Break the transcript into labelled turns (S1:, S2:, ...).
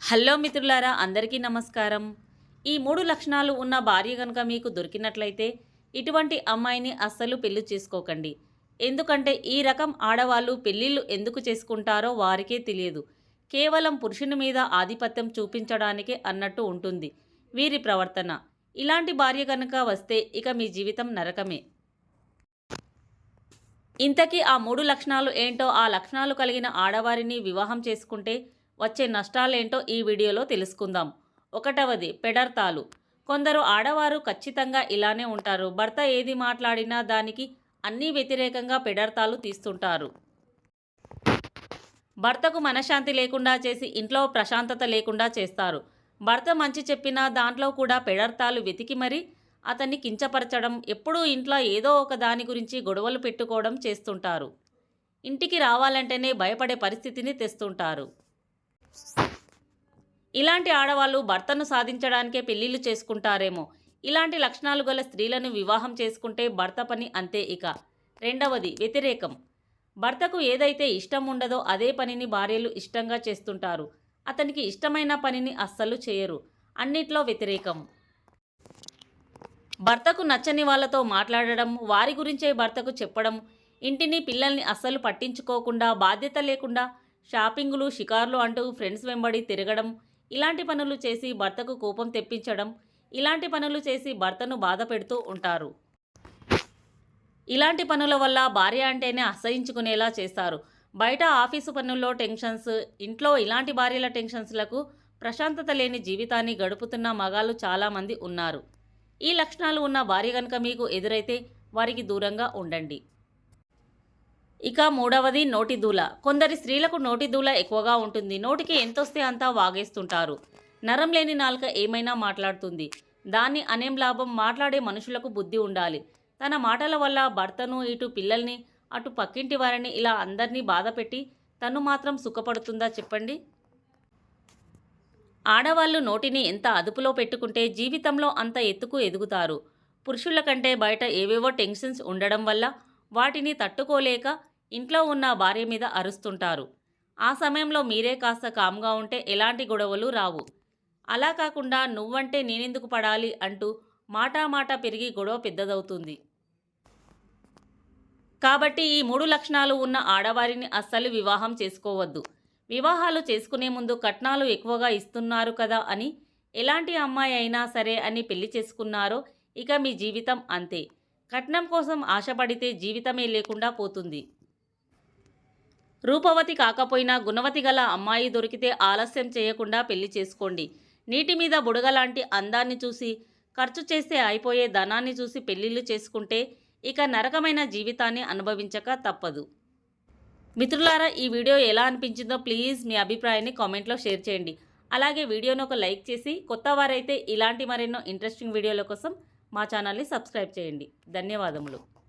S1: Hello మిత్రులారా అందరికీ నమస్కారం. ఈ మూడు లక్షణాలు ఉన్న భార్య కనుక మీకు దొరికినట్లయితే ఇటువంటి అమ్మాయిని అస్సలు పెళ్ళి చేసుకోకండి. ఎందుకంటే ఈ రకం ఆడవాళ్ళు పెళ్ళిళ్ళు ఎందుకు చేసుకుంటారో వారికే తెలియదు. కేవలం పురుషుని మీద ఆధిపత్యం చూపించడానికే అన్నట్టు ఉంటుంది వీరి ప్రవర్తన. ఇలాంటి భార్య కనుక వస్తే ఇక మీ జీవితం నరకమే. ఇంతకీ ఆ మూడు లక్షణాలు ఏంటో ఆ లక్షణాలు కలిగిన ఆడవారిని వివాహం చేసుకుంటే వచ్చే నష్టాలేంటో ఈ వీడియోలో తెలుసుకుందాం. ఒకటవది పెడర్తాలు. కొందరు ఆడవారు ఖచ్చితంగా ఇలానే ఉంటారు. భర్త ఏది మాట్లాడినా దానికి అన్నీ వ్యతిరేకంగా పెడర్తాలు తీస్తుంటారు. భర్తకు మనశ్శాంతి లేకుండా చేసి ఇంట్లో ప్రశాంతత లేకుండా చేస్తారు. భర్త మంచి చెప్పినా దాంట్లో కూడా పెడర్తాలు వెతికి మరీ అతన్ని కించపరచడం ఎప్పుడూ ఇంట్లో ఏదో ఒక దాని గురించి గొడవలు పెట్టుకోవడం చేస్తుంటారు. ఇంటికి రావాలంటేనే భయపడే పరిస్థితిని తెస్తుంటారు. ఇలాంటి ఆడవాళ్ళు భర్తను సాధించడానికే పెళ్ళిళ్ళు చేసుకుంటారేమో. ఇలాంటి లక్షణాలు గల స్త్రీలను వివాహం చేసుకుంటే భర్త పని అంతే ఇక. రెండవది వ్యతిరేకం. భర్తకు ఏదైతే ఇష్టం ఉండదో అదే పనిని భార్యలు ఇష్టంగా చేస్తుంటారు. అతనికి ఇష్టమైన పనిని అస్సలు చేయరు. అన్నిట్లో వ్యతిరేకం. భర్తకు నచ్చని వాళ్ళతో మాట్లాడడం వారి గురించే భర్తకు చెప్పడం ఇంటిని పిల్లల్ని అస్సలు పట్టించుకోకుండా బాధ్యత లేకుండా షాపింగులు షికార్లు అంటూ ఫ్రెండ్స్ వెంబడి తిరగడం ఇలాంటి పనులు చేసి భర్తకు కోపం తెప్పించడం ఇలాంటి పనులు చేసి భర్తను బాధ పెడుతూ ఉంటారు. ఇలాంటి పనుల వల్ల భార్య అంటేనే అసహించుకునేలా చేస్తారు. బయట ఆఫీసు పనుల్లో టెన్షన్స్ ఇంట్లో ఇలాంటి భార్యల టెన్షన్స్లకు ప్రశాంతత లేని జీవితాన్ని గడుపుతున్న మగాళ్ళు చాలామంది ఉన్నారు. ఈ లక్షణాలు ఉన్న భార్య కనుక మీకు ఎదురైతే వారికి దూరంగా ఉండండి. ఇక మూడవది నోటి దూల. కొందరి స్త్రీలకు నోటి దూల ఎక్కువగా ఉంటుంది. నోటికి ఎంతొస్తే అంతా వాగేస్తుంటారు. నరం లేని నాలుక ఏమైనా మాట్లాడుతుంది. దాన్ని అనేం లాభం? మాట్లాడే మనుషులకు బుద్ధి ఉండాలి. తన మాటల వల్ల భర్తను ఇటు పిల్లల్ని అటు పక్కింటి వారిని ఇలా అందరినీ బాధపెట్టి తను మాత్రం సుఖపడుతుందా చెప్పండి? ఆడవాళ్ళు నోటిని ఎంత అదుపులో పెట్టుకుంటే జీవితంలో అంత ఎత్తుకు ఎదుగుతారు. పురుషుల కంటే బయట ఏవేవో టెన్షన్స్ ఉండడం వల్ల వాటిని తట్టుకోలేక ఇంట్లో ఉన్న భార్య మీద అరుస్తుంటారు. ఆ సమయంలో మీరే కాస్త కామ్గా ఉంటే ఎలాంటి గొడవలు రావు. అలా కాకుండా నువ్వంటే నేనెందుకు పడాలి అంటూ మాటా మాట పెరిగి గొడవ పెద్దదవుతుంది. కాబట్టి ఈ మూడు లక్షణాలు ఉన్న ఆడవారిని అస్సలు వివాహం చేసుకోవద్దు. వివాహాలు చేసుకునే ముందు కట్నాలు ఎక్కువగా ఇస్తున్నారు కదా అని ఎలాంటి అమ్మాయి అయినా సరే అని పెళ్ళి చేసుకున్నారో ఇక మీ జీవితం అంతే. కట్నం కోసం ఆశపడితే జీవితమే లేకుండా పోతుంది. రూపవతి కాకపోయినా గుణవతి గల అమ్మాయి దొరికితే ఆలస్యం చేయకుండా పెళ్ళి చేసుకోండి. నీటి మీద బుడగలాంటి అందాన్ని చూసి ఖర్చు చేస్తే అయిపోయే ధనాన్ని చూసి పెళ్ళిళ్ళు చేసుకుంటే ఇక నరకమైన జీవితాన్ని అనుభవించక తప్పదు. మిత్రులారా ఈ వీడియో ఎలా అనిపించిందో ప్లీజ్ మీ అభిప్రాయాన్ని కామెంట్లో షేర్ చేయండి. అలాగే వీడియోను ఒక లైక్ చేసి కొత్త వారైతే ఇలాంటి మరెన్నో ఇంట్రెస్టింగ్ వీడియోల కోసం మా ఛానల్ని సబ్స్క్రైబ్ చేయండి. ధన్యవాదములు.